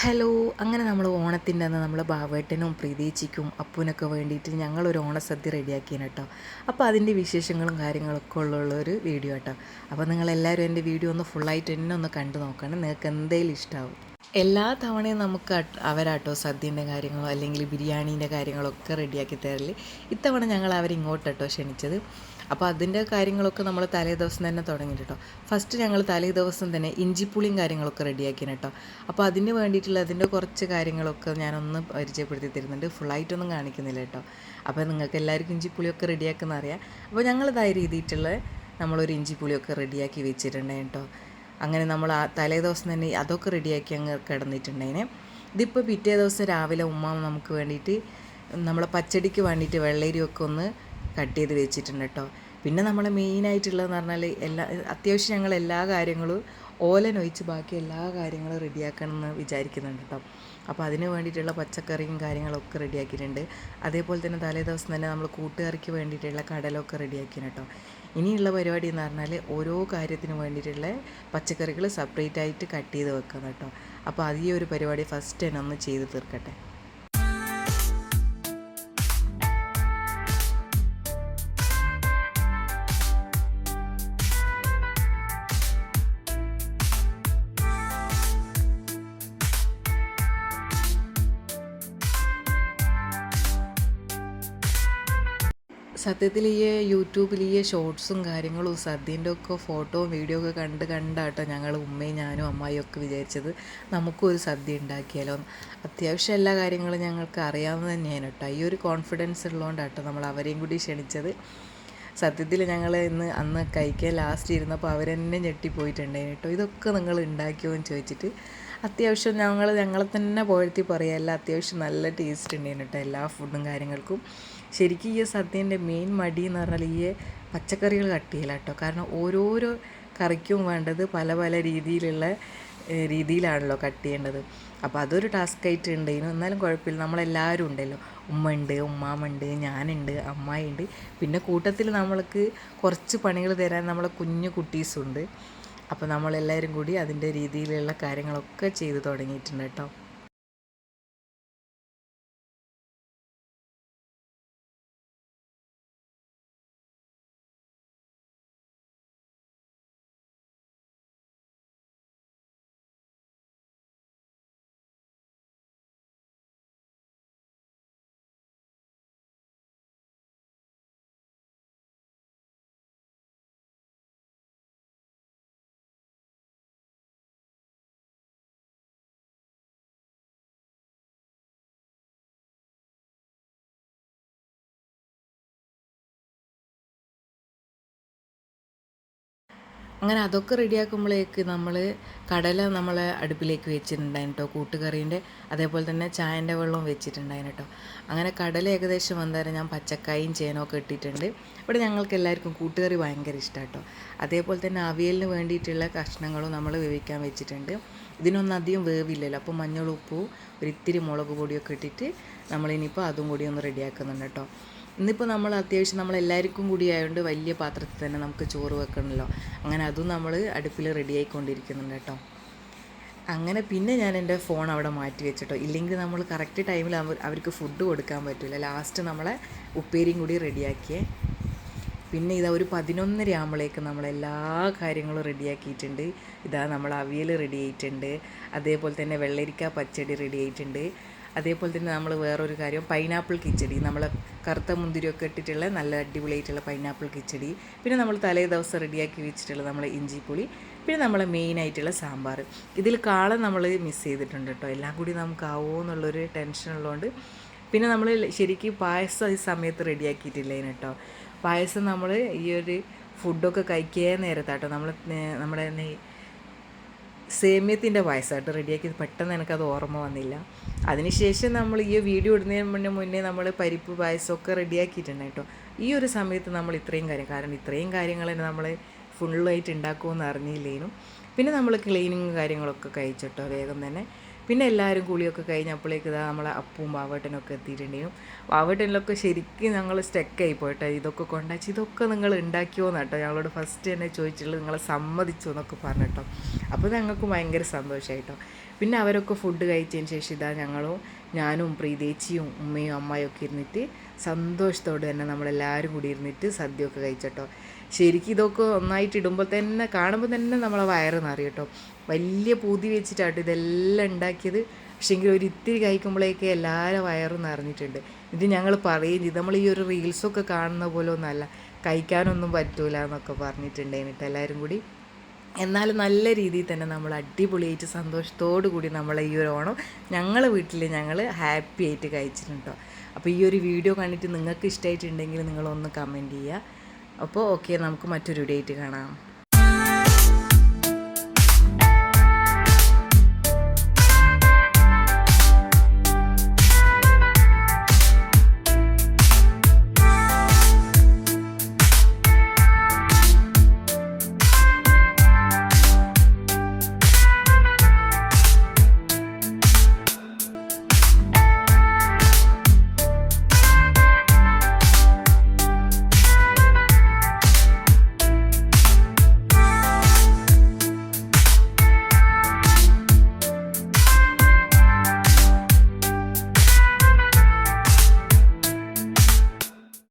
Hello അങ്ങനെ നമ്മൾ ഓണത്തിന്റെ അന്ന് നമ്മൾ ബാവേട്ടനും പ്രീതീച്ചിക്കും അപ്പുവിനൊക്കെ വേണ്ടിയിട്ട് ഞങ്ങളൊരു ഓണസദ്യ റെഡിയാക്കിയാണ് കേട്ടോ. അപ്പോൾ അതിന്റെ വിശേഷങ്ങളും കാര്യങ്ങളൊക്കെ ഉള്ള ഒരു വീഡിയോ കേട്ടോ. അപ്പോൾ നിങ്ങളെല്ലാവരും എന്റെ വീഡിയോ ഒന്ന് ഫുള്ളായിട്ട് എന്നെ ഒന്ന് കണ്ടു നോക്കണം. നിങ്ങൾക്ക് എന്തെങ്കിലും ഇഷ്ടമാവും എല്ലാ തവണയും നമുക്ക് അവരാട്ടോ സദ്യന്റെ കാര്യങ്ങളോ അല്ലെങ്കിൽ ബിരിയാണീന്റെ കാര്യങ്ങളൊക്കെ റെഡിയാക്കി തരൽ. ഇത്തവണ ഞങ്ങൾ അവരിങ്ങോട്ടോ ക്ഷണിച്ചത്. അപ്പോൾ അതിന്റെ കാര്യങ്ങളൊക്കെ നമ്മൾ തലേ ദിവസം തന്നെ തുടങ്ങി കേട്ടോ ഫസ്റ്റ് ഞങ്ങൾ തലേ ദിവസം തന്നെ ഇഞ്ചിപ്പുളിയും കാര്യങ്ങളൊക്കെ റെഡിയാക്കിയാണ് കേട്ടോ അപ്പോൾ അതിന് വേണ്ടിയിട്ടുള്ള അതിന്റെ കുറച്ച് കാര്യങ്ങളൊക്കെ ഞാനൊന്ന് പരിചയപ്പെടുത്തി തരുന്നുണ്ട്. ഫുള്ളായിട്ടൊന്നും കാണിക്കുന്നില്ല കേട്ടോ അപ്പോൾ നിങ്ങൾക്ക് എല്ലാവർക്കും ഇഞ്ചിപ്പുളിയൊക്കെ റെഡിയാക്കുന്ന അറിയാം. അപ്പോൾ ഞങ്ങളിതായ രീതിയിട്ടുള്ള നമ്മളൊരു ഇഞ്ചിപ്പുളിയൊക്കെ റെഡിയാക്കി വെച്ചിട്ടുണ്ടായി കേട്ടോ അങ്ങനെ നമ്മൾ ആ തലേ ദിവസം തന്നെ അതൊക്കെ റെഡിയാക്കി അങ്ങ് കിടന്നിട്ടുണ്ടായിന്. ഇതിപ്പോൾ പിറ്റേ ദിവസം രാവിലെ ഉമ്മ നമുക്ക് വേണ്ടിയിട്ട് നമ്മളെ പച്ചടിക്ക് വേണ്ടിയിട്ട് വെള്ളരിയൊക്കെ ഒന്ന് കട്ട് ചെയ്ത് വെച്ചിട്ടുണ്ട് കേട്ടോ. പിന്നെ നമ്മൾ മെയിനായിട്ടുള്ളതെന്ന് പറഞ്ഞാൽ എല്ലാ അത്യാവശ്യം ഞങ്ങൾ എല്ലാ കാര്യങ്ങളും ഓലനൊഴിച്ച് ബാക്കി എല്ലാ കാര്യങ്ങളും റെഡിയാക്കണം എന്ന് വിചാരിക്കുന്നുണ്ട് കേട്ടോ. അപ്പോൾ അതിന് വേണ്ടിയിട്ടുള്ള പച്ചക്കറിയും കാര്യങ്ങളൊക്കെ റെഡിയാക്കിയിട്ടുണ്ട് അതേപോലെ തന്നെ തലേ ദിവസം തന്നെ നമ്മൾ കൂട്ടുകറിക്ക് വേണ്ടിയിട്ടുള്ള കടലൊക്കെ റെഡിയാക്കിയാണ് കേട്ടോ. ഇനിയുള്ള പരിപാടി എന്ന് പറഞ്ഞാൽ ഓരോ കാര്യത്തിന് വേണ്ടിയിട്ടുള്ള പച്ചക്കറികൾ സെപ്പറേറ്റ് ആയിട്ട് കട്ട് ചെയ്ത് വെക്കണം കേട്ടോ. അപ്പോൾ അത് ഈ ഒരു പരിപാടി ഫസ്റ്റ് തന്നെ ഒന്ന് ചെയ്ത് തീർക്കട്ടെ. സത്യത്തിൽ ഈ യൂട്യൂബിൽ ഈ ഷോർട്സും കാര്യങ്ങളും സദ്യന്റെ ഒക്കെ ഫോട്ടോയും വീഡിയോ ഒക്കെ കണ്ട് കണ്ടാട്ടോ ഞങ്ങൾ ഉമ്മയും ഞാനും അമ്മായിയും ഒക്കെ വിചാരിച്ചത്. നമുക്കും ഒരു സദ്യ ഉണ്ടാക്കിയാലോ അത്യാവശ്യം എല്ലാ കാര്യങ്ങളും ഞങ്ങൾക്ക് അറിയാവുന്ന തന്നെയാണ് കേട്ടോ. ഈ ഒരു കോൺഫിഡൻസ് ഉള്ളതുകൊണ്ടാട്ടോ നമ്മൾ അവരെയും കൂടി ക്ഷണിച്ചത്. സത്യത്തിൽ ഞങ്ങൾ ഇന്ന് അന്ന് കഴിക്കാൻ ലാസ്റ്റ് ഇരുന്നപ്പോൾ അവരെന്നെ ഞെട്ടിപ്പോയിട്ടുണ്ടായിരുന്നു കേട്ടോ. ഇതൊക്കെ നിങ്ങൾ ഉണ്ടാക്കിയോ എന്ന് ചോദിച്ചിട്ട് അത്യാവശ്യം ഞങ്ങൾ ഞങ്ങളെ തന്നെ പുകഴ്ത്തി പറയാമല്ല അത്യാവശ്യം നല്ല ടേസ്റ്റ് ഉണ്ടായിരുന്നു കേട്ടോ. എല്ലാ ഫുഡും കാര്യങ്ങൾക്കും. ശരിക്കും ഈ സദ്യന്റെ മെയിൻ മടി എന്ന് പറഞ്ഞാൽ ഈ പച്ചക്കറികൾ കട്ട് ചെയ്യല കേട്ടോ കാരണം ഓരോരോ കറിക്കും വേണ്ടത് പല പല രീതിയിലുള്ള രീതിയിലാണല്ലോ കട്ട് ചെയ്യേണ്ടത്. അപ്പോൾ അതൊരു ടാസ്ക് ആയിട്ട് ഉണ്ടായിരുന്നു എന്നാലും കുഴപ്പമില്ല. നമ്മളെല്ലാവരും ഉണ്ടല്ലോ. ഉമ്മ ഉണ്ട് ഉമ്മാമുണ്ട് ഞാനുണ്ട് അമ്മായിണ്ട്. പിന്നെ കൂട്ടത്തിൽ നമ്മൾക്ക് കുറച്ച് പണികൾ തരാൻ നമ്മളെ കുഞ്ഞു കുട്ടീസുണ്ട്. അപ്പോൾ നമ്മളെല്ലാവരും കൂടി അതിന്റെ രീതിയിലുള്ള കാര്യങ്ങളൊക്കെ ചെയ്തു തുടങ്ങിയിട്ടുണ്ട് കേട്ടോ അങ്ങനെ അതൊക്കെ റെഡിയാക്കുമ്പോഴേക്ക് നമ്മൾ കടല നമ്മൾ അടുപ്പിലേക്ക് വെച്ചിട്ടുണ്ടായിരുന്നു കേട്ടോ കൂട്ടുകറീന്റെ അതേപോലെ തന്നെ ചായന്റെ വെള്ളവും വെച്ചിട്ടുണ്ടായിരുന്നു കേട്ടോ അങ്ങനെ കടല ഏകദേശം വന്നേരം ഞാൻ പച്ചക്കായും ചേനൊക്കെ ഇട്ടിട്ടുണ്ട്. ഇവിടെ ഞങ്ങൾക്ക് എല്ലാവർക്കും കൂട്ടുകറി ഭയങ്കര ഇഷ്ടമാണ് കേട്ടോ അതേപോലെ തന്നെ അവിയലിന് വേണ്ടിയിട്ടുള്ള കഷ്ണങ്ങളും നമ്മൾ വേവിക്കാൻ വെച്ചിട്ടുണ്ട്. ഇതിനൊന്നും അധികം വേവില്ലല്ലോ അപ്പോൾ മഞ്ഞൾ ഉപ്പും ഒരു ഇത്തിരി മുളക് പൊടിയൊക്കെ ഇട്ടിട്ട് നമ്മളിനിയിപ്പോൾ അതും കൂടി ഒന്ന് റെഡിയാക്കുന്നുണ്ട് കേട്ടോ ഇന്നിപ്പോൾ നമ്മൾ അത്യാവശ്യം നമ്മൾ എല്ലാവർക്കും കൂടി ആയതുകൊണ്ട് വലിയ പാത്രത്തിൽ തന്നെ നമുക്ക് ചോറ് വെക്കണമല്ലോ അങ്ങനെ അതും നമ്മൾ അടുപ്പിൽ റെഡി ആയിക്കൊണ്ടിരിക്കുന്നുണ്ട് കേട്ടോ. അങ്ങനെ പിന്നെ ഞാൻ എന്റെ ഫോൺ അവിടെ മാറ്റി വെച്ചിട്ടോ. ഇല്ലെങ്കിൽ നമ്മൾ കറക്റ്റ് ടൈമിൽ അവർക്ക് ഫുഡ് കൊടുക്കാൻ പറ്റില്ല ലാസ്റ്റ് നമ്മളെ ഉപ്പേരിയും കൂടി റെഡിയാക്കിയേ പിന്നെ ഇതാ ഒരു പതിനൊന്നര ആകുമ്പോഴേക്ക് നമ്മൾ എല്ലാ കാര്യങ്ങളും റെഡിയാക്കിയിട്ടുണ്ട് ഇതാ നമ്മൾ അവിയൽ റെഡി ആയിട്ടുണ്ട്. അതേപോലെ തന്നെ വെള്ളരിക്ക പച്ചടി റെഡി ആയിട്ടുണ്ട്. അതേപോലെ തന്നെ നമ്മൾ വേറൊരു കാര്യം പൈനാപ്പിൾ കിച്ചടി. നമ്മൾ കറുത്ത മുന്തിരിയൊക്കെ ഇട്ടിട്ടുള്ള നല്ല അടിപൊളിയായിട്ടുള്ള പൈനാപ്പിൾ കിച്ചടി. പിന്നെ നമ്മൾ തലേ ദിവസം റെഡിയാക്കി വെച്ചിട്ടുള്ള നമ്മൾ ഇഞ്ചിപ്പുളി. പിന്നെ നമ്മളെ മെയിനായിട്ടുള്ള സാമ്പാർ. ഇതിൽ കാള നമ്മൾ മിസ് ചെയ്തിട്ടുണ്ട് കേട്ടോ. എല്ലാം കൂടി നമുക്ക് എന്നുള്ളൊരു ടെൻഷൻ ഉള്ളതുകൊണ്ട്. പിന്നെ നമ്മൾ ശരിക്കും പായസം ഈ സമയത്ത് റെഡിയാക്കിയിട്ടില്ലേ കേട്ടോ. പായസം നമ്മൾ ഈ ഒരു ഫുഡൊക്കെ കഴിക്കേ നേരത്താട്ടോ നമ്മൾ നമ്മുടെ സേമ്യത്തിന്റെ പായസമായിട്ട് റെഡിയാക്കി പെട്ടെന്ന് എനിക്കത് ഓർമ്മ വന്നില്ല. അതിനുശേഷം നമ്മൾ ഈ വീഡിയോ ഇടുന്നതിന് മുന്നേ മുന്നേ നമ്മൾ പരിപ്പ് പായസമൊക്കെ റെഡിയാക്കിയിട്ടുണ്ട് കേട്ടോ. ഈ ഒരു സമയത്ത് നമ്മൾ ഇത്രയും കാര്യം കാരണം ഇത്രയും കാര്യങ്ങൾ തന്നെ നമ്മൾ ഫുള്ളായിട്ട് ഉണ്ടാക്കുമെന്ന് അറിഞ്ഞില്ലേനും. പിന്നെ നമ്മൾ ക്ലീനിങ് കാര്യങ്ങളൊക്കെ കഴിച്ചിട്ടോ വേഗം തന്നെ. പിന്നെ എല്ലാവരും കുളിയൊക്കെ കഴിഞ്ഞപ്പോഴേക്ക് ഇതാ നമ്മളെ അപ്പവും വാവട്ടനൊക്കെ എത്തിയിട്ടുണ്ടെങ്കിലും വാവട്ടനിലൊക്കെ ശരിക്കും ഞങ്ങൾ സ്റ്റെക്കായി പോയിട്ടോ. ഇതൊക്കെ കൊണ്ടാച്ച് ഇതൊക്കെ നിങ്ങൾ ഉണ്ടാക്കിയോ കേട്ടോ ഞങ്ങളോട് ഫസ്റ്റ് തന്നെ ചോദിച്ചിട്ടുള്ളത് നിങ്ങളെ സമ്മതിച്ചു എന്നൊക്കെ പറഞ്ഞിട്ടോ. അപ്പോൾ ഞങ്ങൾക്ക് ഭയങ്കര സന്തോഷമായിട്ടോ പിന്നെ അവരൊക്കെ ഫുഡ് കഴിച്ചതിന് ശേഷം ഇതാ ഞങ്ങളും ഞാനും പ്രീതേച്ചിയും ഉമ്മയും അമ്മയും ഒക്കെ ഇരുന്നിട്ട് സന്തോഷത്തോടെ തന്നെ നമ്മളെല്ലാവരും കൂടി ഇരുന്നിട്ട് സദ്യയൊക്കെ കഴിച്ചട്ടോ. ശരിക്കും ഇതൊക്കെ ഒന്നായിട്ട് ഇടുമ്പോൾ തന്നെ കാണുമ്പോൾ തന്നെ നമ്മളെ വയറ് നിറയും കേട്ടോ. വലിയ പൂതി വെച്ചിട്ടാട്ടോ ഇതെല്ലാം ഉണ്ടാക്കിയത്. പക്ഷേങ്കിൽ ഒരു ഇത്തിരി കഴിക്കുമ്പോഴേക്ക് എല്ലാവരും വയറും നിറഞ്ഞിട്ടുണ്ട്. ഇത് ഞങ്ങൾ പറയും ചെയ്തു നമ്മൾ ഈ ഒരു റീൽസൊക്കെ കാണുന്ന പോലെ ഒന്നല്ല കഴിക്കാനൊന്നും പറ്റൂല എന്നൊക്കെ പറഞ്ഞിട്ടുണ്ടായിരുന്നു എല്ലാവരും കൂടി. എന്നാലും നല്ല രീതിയിൽ തന്നെ നമ്മൾ അടിപൊളിയായിട്ട് സന്തോഷത്തോടു കൂടി നമ്മളെ ഈ ഒരു ഓണം ഞങ്ങളെ വീട്ടിൽ ഞങ്ങൾ ഹാപ്പി ആയിട്ട് കഴിച്ചിട്ടുണ്ടോ അപ്പോൾ ഈ ഒരു വീഡിയോ കണ്ടിട്ട് നിങ്ങൾക്ക് ഇഷ്ടമായിട്ടുണ്ടെങ്കിൽ നിങ്ങളൊന്ന് കമന്റ് ചെയ്യുക. അപ്പോൾ ഓക്കെ നമുക്ക് മറ്റൊരു ഡേറ്റ് കാണാം.